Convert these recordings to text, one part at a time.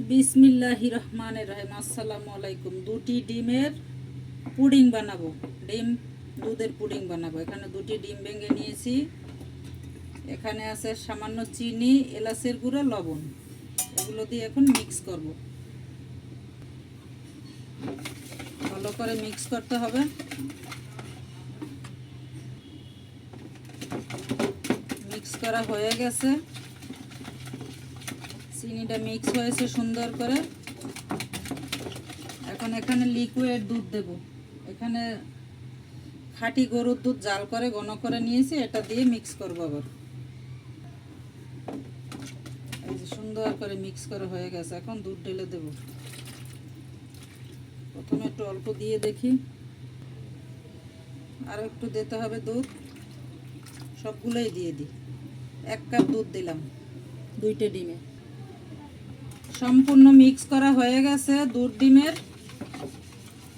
বিসমিল্লাহি রহমানের রহিম। আসসালামু আলাইকুম। দুটি ডিমের পুডিং বানাবো। ডিম, দুধের পুডিং বানাবো। এখানে দুটি ডিম ভেঙে নিয়েছি। এখানে আছে সামান্য চিনি, এলাচের গুঁড়ো, লবণ। এগুলো দিয়ে এখন মিক্স করব। ভালো করে মিক্স করতে হবে। মিক্স করা হয়ে গেছে। চিনিটা মিক্স হয়েছে সুন্দর করে। এখন এখানে লিকুইড দুধ দেব। এখানে খাঁটি গরুর দুধ জাল করে, ঘন করে নিয়েছি, এটা দিয়ে মিক্স করব আবার। সুন্দর করে মিক্স করে হয়ে গেছে, এখন দুধ ঢেলে দেব। প্রথমে একটু অল্প দিয়ে দেখি। আরও একটু দিতে হবে দুধ। সবগুলোই দিয়ে দিই। এক কাপ দুধ দিলাম, দুইটা ডিমে। সম্পূর্ণ মিক্স করা হয়ে গেছে। দুধ ডিমের।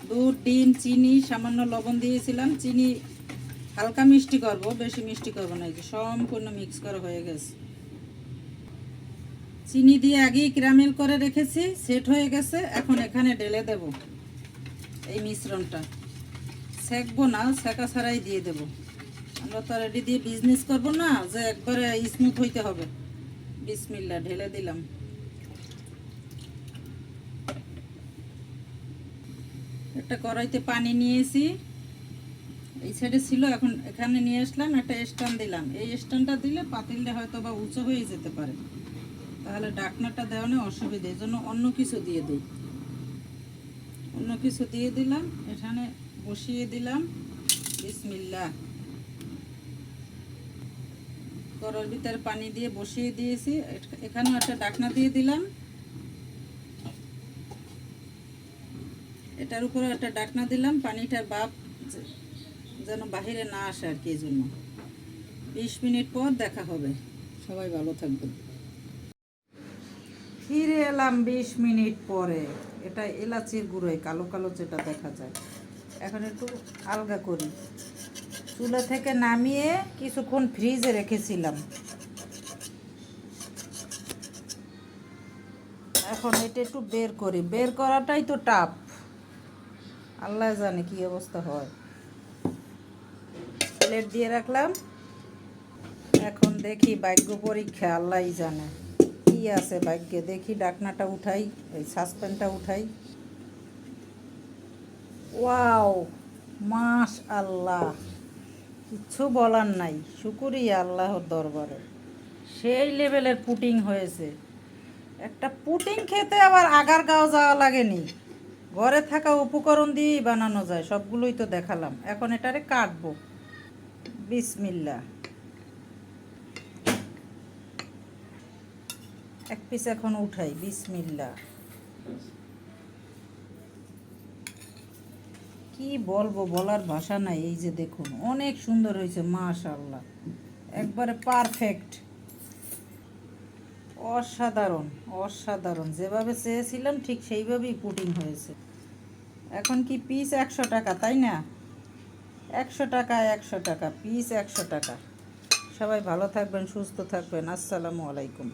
দুধ, ডিম, চিনি, সামান্য লবণ দিয়েছিলাম। চিনি হালকা মিষ্টি করব, বেশি মিষ্টি করব না যে সম্পূর্ণ মিক্স করা হয়ে গেছে। চিনি দিয়ে আগেই ক্যারামেল করে রেখেছি সেট হয়ে গেছে। এখন এখানে ঢেলে দেব এই মিশ্রণটা। সেকবো না, সেকা ছাড়াই দিয়ে দেব। আমরা তো রেডি দিয়ে বিজনেস করব না, যে একবারে স্মুথ হইতে হবে। বিসমিল্লা ঢেলে দিলাম। একটা কড়াইতে পানি নিয়েছি। এই সাইডে ছিল, এখন এখানে নিয়ে আসলাম, একটা স্ট্যান্ড দিলাম। এই স্ট্যান্ডটা দিলে পাতিলটা হয়তো বা উঁচু হয়ে যেতে পারে। তাহলে ডাকনাটা দেওয়ানো অসুবিধে, এই জন্য অন্য কিছু দিয়ে দিই। অন্য কিছু দিয়ে দিলাম, এখানে বসিয়ে দিলাম। বিসমিল্লা কড়ার ভিতরে পানি দিয়ে বসিয়ে দিয়েছি। এখানেও একটা ডাকনা দিয়ে দিলাম। এটার উপরে একটা ডাকনা দিলাম পানিটার বাপ যেন বাহিরে না আসে আর কি জন্য। বিশ মিনিট পর দেখা হবে। সবাই ভালো থাকবেন। ফিরে এলাম বিশ মিনিট পরে। এটা এলাচির গুঁড়োয় কালো কালো যেটা দেখা যায়। এখন একটু আলগা করি। চুলা থেকে নামিয়ে কিছুক্ষণ ফ্রিজে রেখেছিলাম। এখন এটা একটু বের করি। বের করাটাই তো টাফ আল্লাহ জানে কি অবস্থা হয়। প্লেট দিয়ে রাখলাম। এখন দেখি ভাগ্য পরীক্ষা, আল্লাহই জানে। কি আছে ভাগ্যে? দেখি ডাকনাটা উঠাই, এই সাসপেনটা উঠাই। ওয়াও মাস আল্লাহ কিচ্ছু বলার নাই। শুকুরি আল্লাহর দরবারে। সেই লেভেলের পুটিং হয়েছে। একটা পুটিং খেতে আবার আগার গাও যাওয়া লাগেনি। ঘরে থাকা উপকরণ দিয়েই বানানো যায়, সবগুলোই তো দেখালাম। এখন এটারে কাটবো। বিসমিল্লা এক পিস এখন উঠাই বিসমিল্লা কি বলব, বলার ভাষা নাই, এই যে দেখুন, অনেক সুন্দর হয়েছে মাশাল্লাহ একবারে পারফেক্ট অসাধারণ অসাধারণ। যেভাবে চেয়েছিলাম, ঠিক সেইভাবেই পুটিং হয়েছে। এখন কি পিস একশো টাকা, তাই না? একশো টাকা একশো টাকা পিস একশো টাকা। সবাই ভালো থাকবেন, সুস্থ থাকবেন। আসসালামু আলাইকুম।